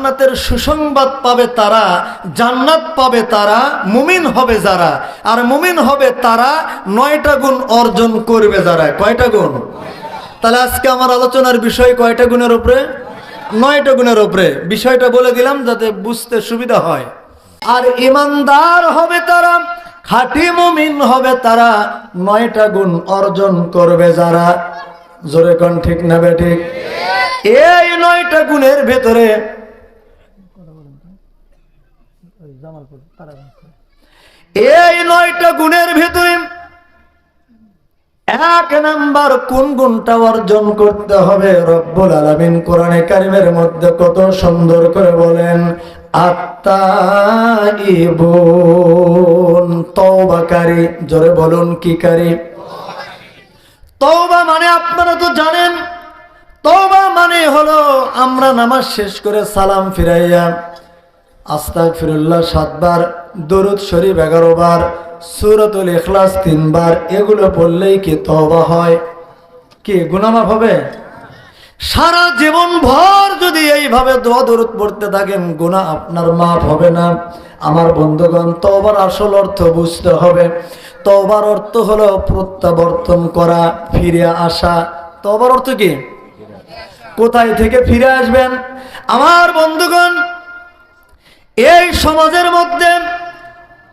জান্নাতের সুসংবাদ পাবে তারা, জান্নাত পাবে তারা, মুমিন হবে যারা। আর মুমিন হবে তারা নয়টা গুণ অর্জন করবে যারা। কয়টা গুণ? তাহলে আজকে আমার আলোচনার বিষয় কয়টা গুণের উপরে? নয়টা গুণের উপরে। বিষয়টা বলে দিলাম যাতে বুঝতে সুবিধা হয়। আর ইমানদার হবে তারা, খাঁটি মুমিন হবে তারা, নয়টা গুণ অর্জন করবে যারা। জোরে কোন ঠিক না বে ঠিক? এই নয়টা গুণের ভেতরে এই নয়টা গুণের ভেতরে এক নাম্বার কোন গুণটা অর্জন করতে হবে? রব্বুল আলামিন কোরআনে কারিমের মধ্যে কত সুন্দর করে বলেন জোরে বলুন, কি কারি? মানে আপনারা তো জানেন, তওবা মানে হলো আমরা নামাজ শেষ করে সালাম ফিরাইয়া আস্তাক ফিরুল্লাহ সাতবার, দরুদ শরীফ এগারো বার সুরতুল ইখলাস তিনবার, এগুলো পড়লেই কি তওবা হয়? কি গুনামাফ হবে? সারা জীবন ভর যদি এইভাবে দোয়া দরুদ পড়তে থাকেন, গুনাহ আপনার মাফ হবে না। আমার বন্ধুগণ, তওবার আসল অর্থ বুঝতে হবে। তবার অর্থ হলো প্রত্যাবর্তন করা, ফিরে আসা। তবার অর্থ কি? কোথায় থেকে ফিরে আসবেন? আমার বন্ধুগণ এই সমাজের মধ্যে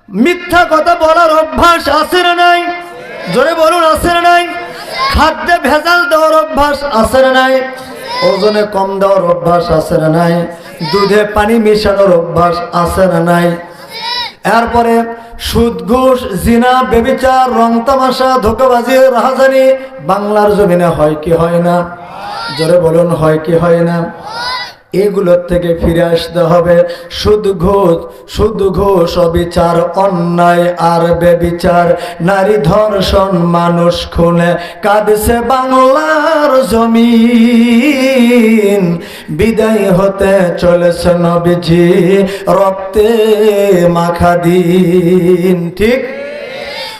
মিথ্যা কথা বলার অভ্যাস আছে না নাই? জোরে বলুন, আছে না নাই? খাদ্যে ভেজাল দেওয়ার অভ্যাস আছে না নাই? ওজনে কম দেওয়ার অভ্যাস আছে না নাই? দুধে পানি মেশানোর অভ্যাস আছে না নাই? এরপরে সুদ, ঘুষ, জিনা, বেবিচার, রং তামাশা, ধোকাবাজি, রাহাজানি বাংলার জমিনে হয় কি হয় না? জোরে বলুন, হয় কি হয় না? এগুলোর থেকে ফিরে আসতে হবে। শুধু ঘোষ শুধু ঘোষ অবিচার, অন্যায় আর বেবিচার নারী ধর্ষণ মানুষ খুনে, কাঁদছে বাংলার জমিন। বিদায় হতে চলেছে নবীজি, রক্তে মাখা দিন। ঠিক?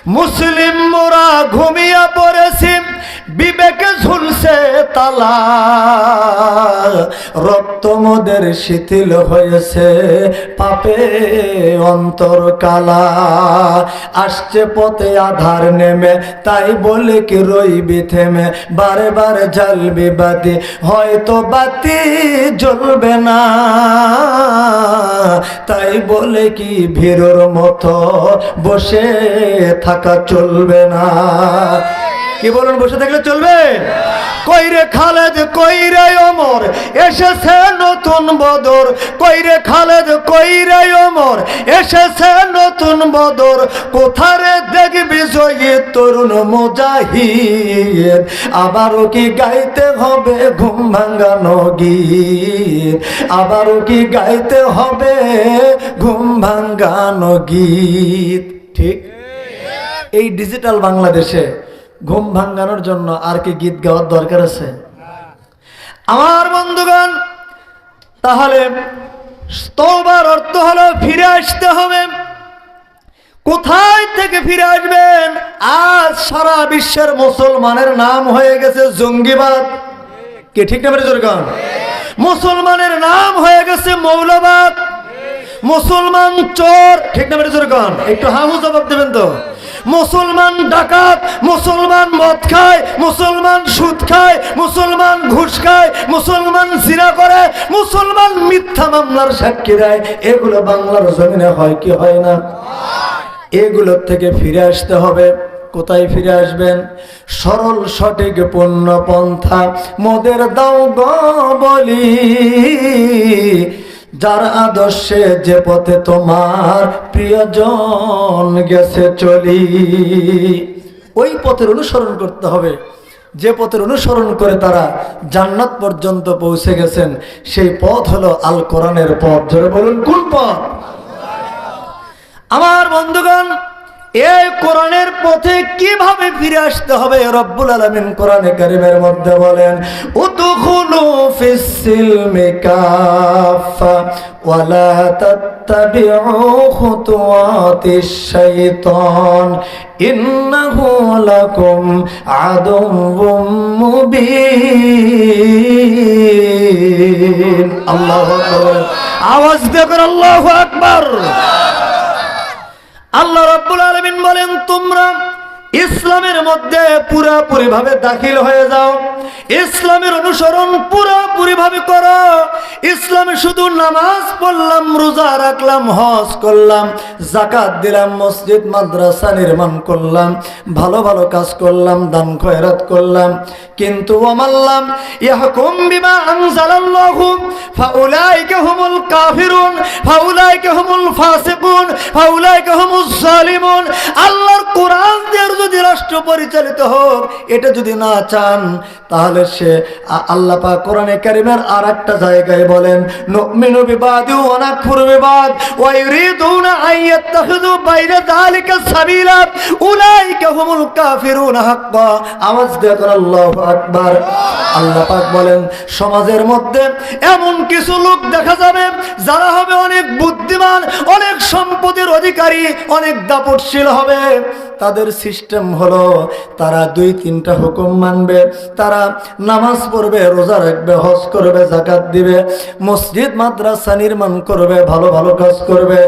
মুসলিম মোরা ঘুমিয়া পড়েছি। বিবেকে ঝুলছে তালা। রক্ত মোদের শিথিল হয়েছে পাপে অন্তর কালা। আসছে পথে আধার নেমে, তাই বলে কি রইবি থেমে। বারে বারে জ্বালবি বাতি হয়তো বাতি জ্বলবে না। তাই বলে কি ভিড়র মতো বসে থাকা চলবে না। কি বলুন, বসে থাকলে চলবে? কইরে খালেদ, কইরে অমর এসেছে নতুন বদর। কইরে খালেদ, কইরে অমর এসেছে নতুন বদর। কোথারে দেখবি জয়ী তরুণ মুজাহিদ? আবারও কি গাইতে হবে ঘুম ভাঙ্গানো গীত আবারও কি গাইতে হবে ঘুম ভাঙ্গানো গীত ঠিক? এই ডিজিটাল বাংলাদেশে ঘুম ভাঙ্গানোর জন্য আর কি গীত গাওয়ার দরকার আছে? আমার বন্ধুগণ, তাহলে স্তবার অর্থ হলো ফিরে আসতে হবে। কোথায় থেকে ফিরে আসবেন? আজ সারা বিশ্বের মুসলমানের নাম হয়ে গেছে জঙ্গিবাদ। কে, ঠিক না জোরগান মুসলমানের নাম হয়ে গেছে মৌলবাদ। মুসলমান চোর, ঠিক না জোরগান একটু হাহু জবাব দেবেন তো। মুসলমান ডাকাত, মুসলমান মদ খায়, মুসলমান সুদ খায়, মুসলমান ঘুষ খায়, মুসলমান জিনা করে, মুসলমান মিথ্যা মামলার সাক্ষী দেয়। এগুলো বাংলার জমিনে হয় কি হয় না? এগুলোর থেকে ফিরে আসতে হবে। কোথায় ফিরে আসবেন? সরল সঠিক পূর্ণ পন্থা মোদের দাও গো বলি। যার আদর্শে যে পথে তোমার প্রিয়জন গেছে চলি, ওই পথের অনুসরণ করতে হবে। যে পথের অনুসরণ করে তারা জান্নাত পর্যন্ত পৌঁছে গেছেন, সেই পথ হলো আল কোরআনের পথ। ধরে বলুন, কোন পথ? আমার বন্ধুগণ এই কোরআনের পথে কীভাবে ফিরে আসতে হবে? রব্বুল আলামিন কোরআনে কারিমের মধ্যে বলেন, উদখুলু ফিস সিলমি কাফা আকবার। আওয়াজ দিয়ে আল্লাহু আকবার। আল্লাহ রাব্বুল আলামিন বলেন তোমরা ইসলামের মধ্যে পুরাপুরি ভাবে দাখিল হয়ে যাও। ইসলামের অনুসরণ পুরাপুরি ভাবে করো। ইসলামে শুধু নামাজ পড়লাম, রোজা রাখলাম, হজ করলাম জাকাত দিলাম, মসজিদ, মাদ্রাসা নির্মাণ করলাম, ভালো ভালো কাজ করলাম, দান খয়রাত করলাম। কিন্তু ওমাল্লাম ইয়াহকুম বিমা আনজালাল্লাহু, ফাউলাইকা হুমুল কাফিরুন, ফাউলাইকা হুমুল ফাসিকুন, ফাউলাইকা হুমুজ জালিমুন। আল্লাহর কোরআন দিয়ে যদি রাষ্ট্র পরিচালিত হোক, এটা যদি না চান, তাহলে সে আল্লাহ কোরআনে কারিমের আর একটা জায়গায় বলেন, নুমিনু বিবাদ অনাক্ষুর বিবাদ যালিকা সাবিলা। উলাইকা হুমুল কাফিরুন হাক্কা। আওয়াজ দিয়ে করে আল্লাহু পাক বলেন, সমাজের মধ্যে এমন কিছু লোক দেখা যাবে যারা হবে অনেক বুদ্ধিমান, অনেক সম্পদের অধিকারী, অনেক দাপটশীল হবে। তাদের সিস্টেম হলো, তারা দুই তিনটা হুকুম মানবে, তারা নামাজ পড়বে, রোজা রাখবে, হজ করবে জাকাত দিবে, মসজিদ, মাদ্রাসা নির্মাণ করবে, ভালো ভালো কাজ করবে।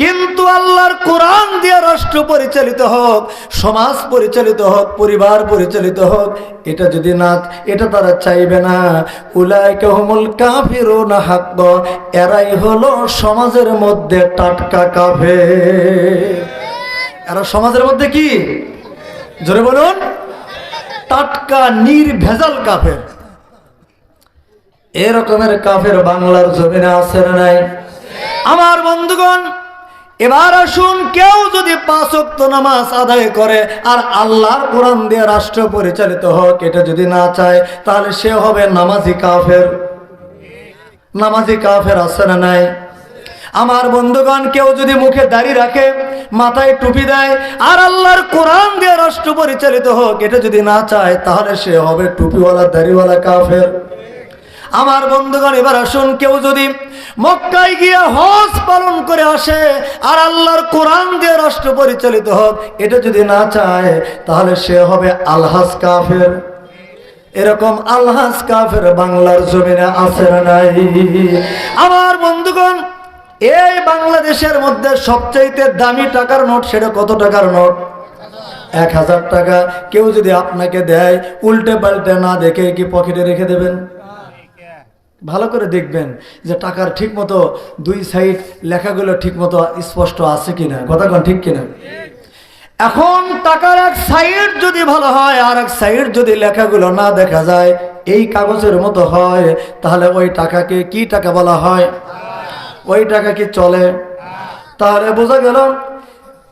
কিন্তু আল্লাহর কোরআন দিয়ে রাষ্ট্র পরিচালিত হোক, সমাজ পরিচালিত হোক, পরিবার পরিচালিত হোক, এটা যদি না, এটা তারা চাইবে না। উলাই কহমুল কাফিরও না হাক্ক। এরাই হলো সমাজের মধ্যে টাটকা কাফে এরা সমাজের মধ্যে কি? জোরে বলুন। টাটকা, নির্ভেজাল কাফের। এরকমের কাফের বাংলার জমিনে আছে নাই? আমার বন্ধুগণ এবার আসুন কেউ যদি পাঁচ ওয়াক্ত নামাজ আদায় করে, আর আল্লাহর কোরআন দিয়ে রাষ্ট্র পরিচালিত হোক, এটা যদি না চায়, তাহলে সে হবে নামাজি কাফের। নামাজি কাফের আছে না নাই? আমার বন্ধুগণ, কেউ যদি মুখে দাড়ি রাখে, মাথায় টুপি দেয়, আর আল্লাহর কোরআন দিয়ে রাষ্ট্র পরিচালিত হোক, এটা যদি না চায়, তাহলে সে হবে টুপিওয়ালা, দাড়িওয়ালা কাফের। আমার বন্ধুগণ, এবার আসুন, কেউ যদি মক্কায় গিয়ে হজ পালন করে আসে, আর আল্লাহর কোরআন দিয়ে রাষ্ট্র পরিচালিত হোক, এটা যদি না চায়, তাহলে সে হবে আলহাস কাফের। এরকম আলহাস কাফের বাংলার জমিনে আছে না নাই? আমার বন্ধুগণ, এই বাংলাদেশের মধ্যে সবচাইতে দামি টাকার নোট সেটা কত টাকার নোট? এক হাজার টাকা। কেউ যদি আপনাকে দেয়, উল্টে পাল্টে না দেখে কি পকেটে রেখে দেবেন? ভালো করে দেখবেন যে টাকার ঠিক মতো দুই সাইড লেখাগুলো ঠিক মতো স্পষ্ট আছে কিনা। কথা কোন ঠিক কিনা? এখন টাকার এক সাইড যদি ভালো হয়, আর এক সাইড যদি লেখাগুলো না দেখা যায়, এই কাগজের মতো হয়, তাহলে ওই টাকাকে কি টাকা বলা হয়? ওই টাকা কি চলে? তাহলে বোঝা গেল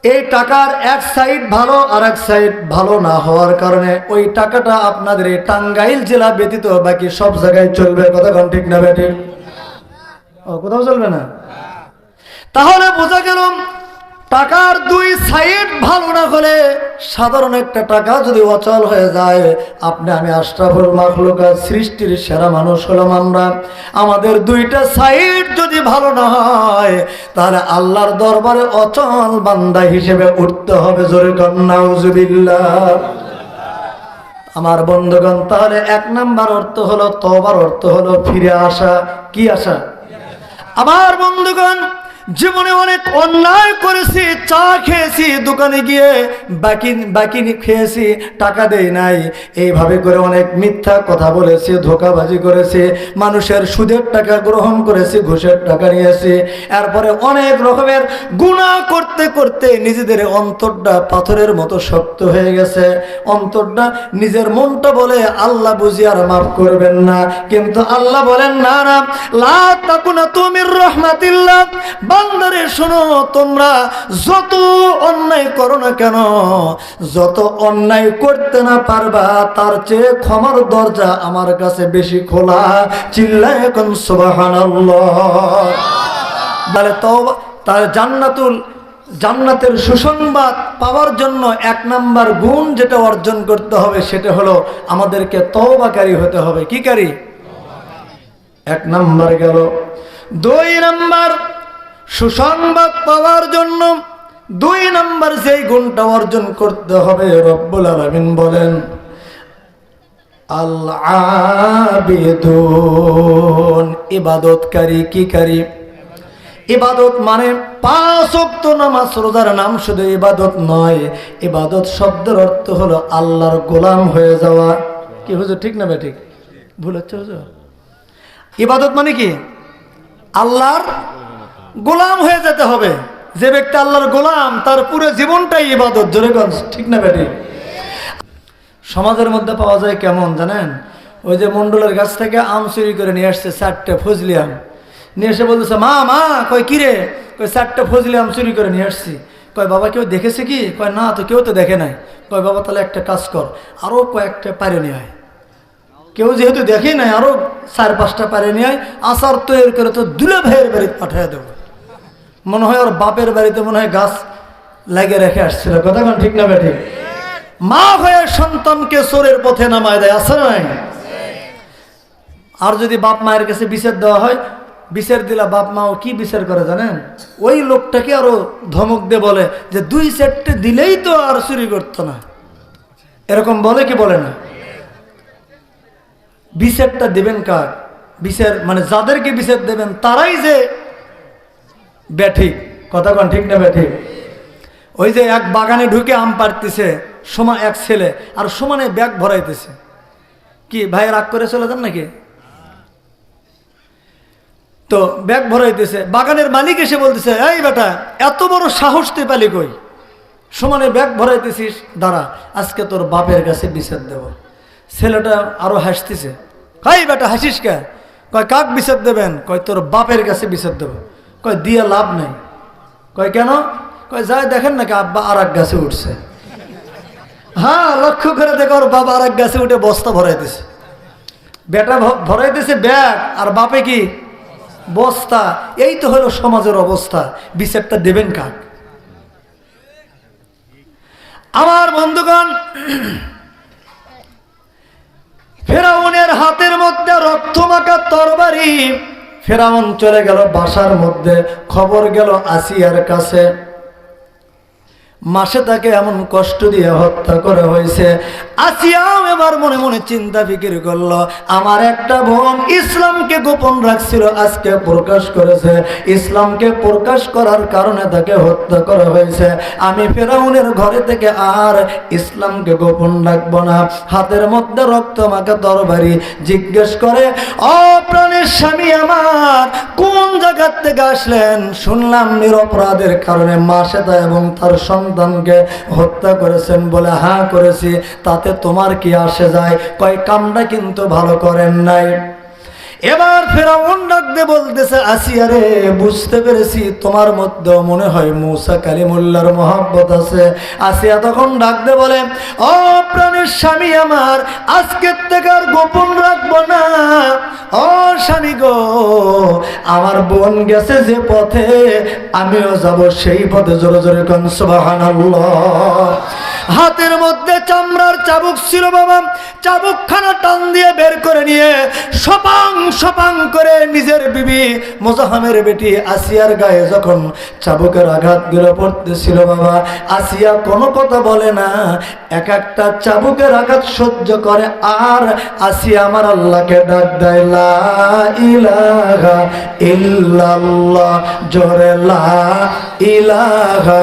এই টাকার এক সাইড ভালো আর এক সাইড ভালো না হওয়ার কারণে ওই টাকাটা আপনাদের এই টাঙ্গাইল জেলা ব্যতীত বাকি সব জায়গায় চলবে। কোন ঠিক না ব্যাটে ও, কোথাও চলবে না? তাহলে বোঝা গেল টাকার দুই সাইড ভালো না হলে সাধারণ একটা টাকা যদি অচল হয়ে যায়, আপনি আমি আশরাফুল মাখলুকা সৃষ্টির সেরা মানুষ হলাম আমরা। আমাদের দুইটা সাইড যদি ভালো না হয়, তাহলে আল্লাহর দরবারে অচল বান্দা হিসেবে উঠতে হবে জোরে কন্যাউজুবিল্লাহ আমার বন্ধুগণ, তাহলে এক নাম্বার অর্থ হলো তবার অর্থ হলো ফিরে আসা। কি আসা? আমার বন্ধুগণ জীবনে অনেক অন্যায় করেছি, চা খেয়েছি, দোকানে গিয়ে বাকি বাকি খেয়েছি, টাকা দেই নাই। এইভাবে করে অনেক মিথ্যা কথা বলেছি, ধোকাবাজি করেছি, মানুষের সুদের টাকা গ্রহণ করেছি, ঘুষের টাকা নিয়েছি। এরপরে অনেক রকমের গুণা করতে করতে নিজেদের অন্তরটা পাথরের মতো শক্ত হয়ে গেছে। অন্তরটা নিজের মনটা বলে, আল্লাহ বুঝি আর মাফ করবেন না। কিন্তু আল্লাহ বলেন, না না। লা তাকুনা তুমির রহমাতিল্লাহ। বান্দারে, শোনো, তোমরা যত অন্যায় করো না কেন, যত অন্যায় করতে না পারবা, তার চেয়ে ক্ষমার দরজা আমার কাছে বেশি খোলা। চিল্লায় এখন, সুবহানাল্লাহ। তাহলে তাহলে জান্নাতুল, জান্নাতের সুসংবাদ পাওয়ার জন্য এক নাম্বার গুণ যেটা অর্জন করতে হবে, সেটা হলো আমাদেরকে তওবাকারী হতে হবে। কি কারি? এক নাম্বার গেল। দুই নাম্বার সুসংবাদ পাওয়ার জন্য দুই নাম্বার যেই গুণটা অর্জন করতে হবে, রব্বুল আলামিন বলেন আল আবিদুন ইবাদতকারী কি কারি? ইবাদত মানে পাঁচ অক্ত নামাজ, রোজার নাম শুধু ইবাদত নয়, ইবাদত শব্দের অর্থ হলো আল্লাহর গোলাম হয়ে যাওয়া। কি হুজুর, ঠিক না ঠিক? ভুল হচ্ছে হুজুর। ইবাদত মানে কি? আল্লাহর গোলাম হয়ে যেতে হবে। যে ব্যক্তি আল্লাহর গোলাম, তার পুরো জীবনটাই ইবাদত। জোরে গঞ্জ ঠিক না বেটি? সমাজের মধ্যে পাওয়া যায় কেমন জানেন? ওই যে মন্ডলের গাছ থেকে আম চুরি করে নিয়ে আসছে চারটে ফজলি আম। নিয়ে এসে বলতেছে, মা মা কয় কিরে? কয় চারটে ফজলি আম চুরি করে নিয়ে আসছি। কয় বাবা, কেউ দেখেছে কি? কয় না, তো কেউ তো দেখে নাই। কয় বাবা, তাহলে একটা কাজ কর আরও কয়েকটা পারে নিয়ে আয়। কেউ যেহেতু দেখে নাই, আরও চার পাঁচটা পারে নিয়ে আয়, আচার তৈরি করে তো দুলে ভাইয়ের বাড়িতে পাঠিয়ে দেবো। মনে হয় ওর বাপের বাড়িতে মনে হয় গাছ লাগিয়ে রেখে আসছিল। কথা কোন ঠিক না বেঠিক মা হয়ে সন্তানকে চোরের পথে নামায় দেয়, আছে নাই? আর যদি বাপ মায়ের কাছে বিচার দেওয়া হয়, বিচার দিলা বাপ মাও কি বিচার করে জানেন? ওই লোকটাকে আরও ধমক দিয়ে বলে যে, দুই চারটে দিলেই তো আর চুরি করতো না। এরকম বলে কি বলে না? বিচারটা দেবেন কার? বিচার মানে যাদেরকে বিচার দেবেন, তারাই যে ব্যাঠিক কথা কন, ঠিক না ব্যাঠিক ওই যে এক বাগানে ঢুকে আম পারতেছে সমান এক ছেলে, আর সমানে ব্যাগ ভরাইতেছে। কি, ভাই রাগ করে চলে যান নাকি? তো ব্যাগ ভরাইতেছে, বাগানের মালিক এসে বলতেছে, এই বেটা, এত বড় সাহস তুই পালি কই? সমানে ব্যাগ ভরাইতেছিস, দাঁড়া, আজকে তোর বাপের কাছে বিচার দেব। ছেলেটা আরও হাসতেছে হাই বেটা, হাসিস কে? কয়, কাক বিচার দেবেন? কয়, তোর বাপের কাছে বিচার দেব। কয়, দিয়ে লাভ নেই। কয়, কেন? কয়, যায় দেখেন নাকি আব্বা আর এক গাছে উঠছে। হ্যাঁ লক্ষ্য করে দেখো, ওর বাবা আর এক গাছে উঠে বস্তা ভরাইতেছে বেটা ভ- ভরাইতেছে ব্যাগ, আর বাপে কি? বস্তা। এই তো হলো সমাজের অবস্থা। বিচারটা দেবেন কাক? আমার বন্ধুগণ, ফেরাউনের হাতের মধ্যে রক্তমাখা তরবারি ফেরাউন চলে গেল বাসার মধ্যে খবর গেল আসিয়ার কাছে। মাসে তাকে এমন কষ্ট দিয়ে হত্যা করা হয়েছে। আসিয়াও এবার মনে মনে চিন্তা ফিকির করল, আমার একটা বোন ইসলামকে গোপন রাখছিল, আজকে প্রকাশ করেছে। ইসলামকে প্রকাশ করার কারণে তাকে হত্যা করা হয়েছে। আমি ফেরাউনের ঘরে থেকে আর ইসলামকে গোপন রাখব না। হাতের মধ্যে রক্ত মাখা তরবারি জিজ্ঞেস করে, ও প্রাণের স্বামী আমার, কোন জায়গার থেকে আসলেন? শুনলাম নিরপরাধের কারণে মাসেদা এবং তার সন্তানকে হত্যা করেছেন বলে হ্যাঁ করেছি, তাতে তোমার কি আসে যায়? কয়, কামটা কিন্তু ভালো করেন নাই। এবার ফেরাউন ডাকতে বলতেছে, আসিয়া রে, বুঝতে পেরেছি তোমার মধ্যে মনে হয় মৌসা কালিমুল্লার মহাব্বত আছে। আসিয়া তখন ডাকতে বলে, ও প্রাণের স্বামী আমার, আজকের থেকে আর গোপন রাখব না। ও স্বামী গো, আমার বোন গেছে যে পথে, আমিও যাব সেই পথে। জোরে জোরে কন, সুবহানাল্লাহ। হাতের মধ্যে চামড়ার চাবুক ছিল বাবা। চাবুকখানা টান দিয়ে বের করে নিয়ে সপাং সপাং করে নিজের বিবি মোজাহামের বেটি আসিয়ার গায়ে যখন চাবুকের আঘাতগুলো পড়তেছিল বাবা, আসিয়া কোনো কথা বলে না। এক একটা চাবুকের আঘাত সহ্য করে, আর আসিয়া আমার আল্লাহকে ডাক দেয়, লা ইলাহা ইল্লাল্লাহ। জোরে, লা ইলাহা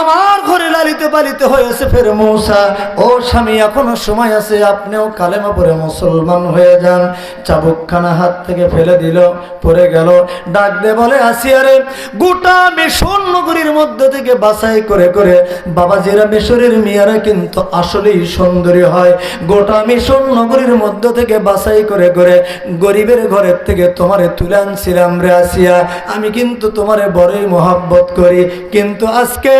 আমার ঘরে লালিত পালিত হয়েছে ফের মৌসা। ও স্বামী, এখনও সময় আছে, আপনিও কালেমা পরে মুসলমান হয়ে যান। চাবুকখানা হাত থেকে ফেলে দিল, পড়ে গেল। ডাক দে বলে আসিয়ারে গোটা মিশন নগরীর মধ্য থেকে বাছাই করে করে বাবাজিরা মিশরের মেয়েরা কিন্তু আসলেই সুন্দরী হয়। গোটা মিশর নগরীর মধ্য থেকে বাছাই করে করে গরিবের ঘরের থেকে তোমারে তুলে আনছিলাম রে আসিয়া। আমি কিন্তু তোমারে বড়ই মহাব্বত করি। কিন্তু আজকে